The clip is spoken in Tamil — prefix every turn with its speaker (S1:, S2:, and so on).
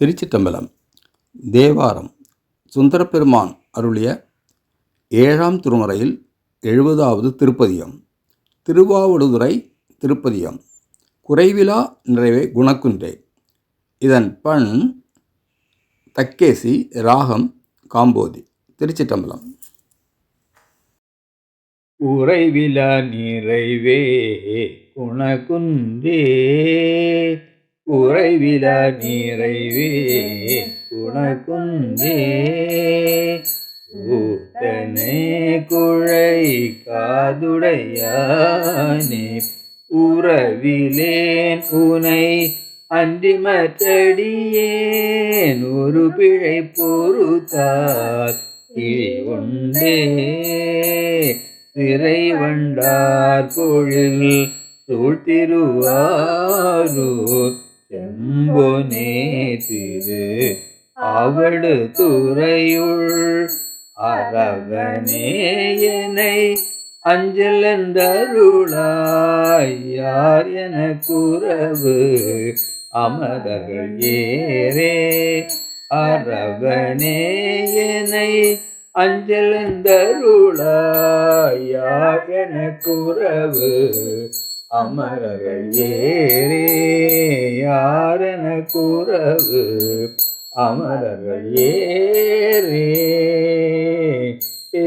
S1: திருச்சிட்டம்பலம் தேவாரம் சுந்தரப்பெருமான் அருளிய ஏழாம் திருமுறையில் எழுபதாவது திருப்பதியம் திருவாவடுதுறை திருப்பதியம் குறைவிலா நிறைவே குணக்குன்றே. இதன் பண் தக்கேசி ராகம் காம்போதி திருச்சிட்டம்பலம்
S2: உறைவிலா நிறைவே குணகுன்றே உறைவில நிறைவே குணகுன்றே ஊத்தனே குழை காதுடையானே. உறவிலேன் உனை அன்றிமற்றடியேன் ஒரு பிழை பொறுத்தார் கிழி உண்டே சிறை வண்டார் பொழில் சூழ்த்திருவாரூர் செம்பொனே திரு அவடு துறையுள் அரவனே என்னை அஞ்சல் என்றருளாய் என குறவு? அமரர்கள் ஏரே அரவனே என்னை அஞ்சல் என்றருளாய் என குறவு? அமரர்கள் ஏரே யார் என குறவு? அமரர்கள் ஏரே ஏ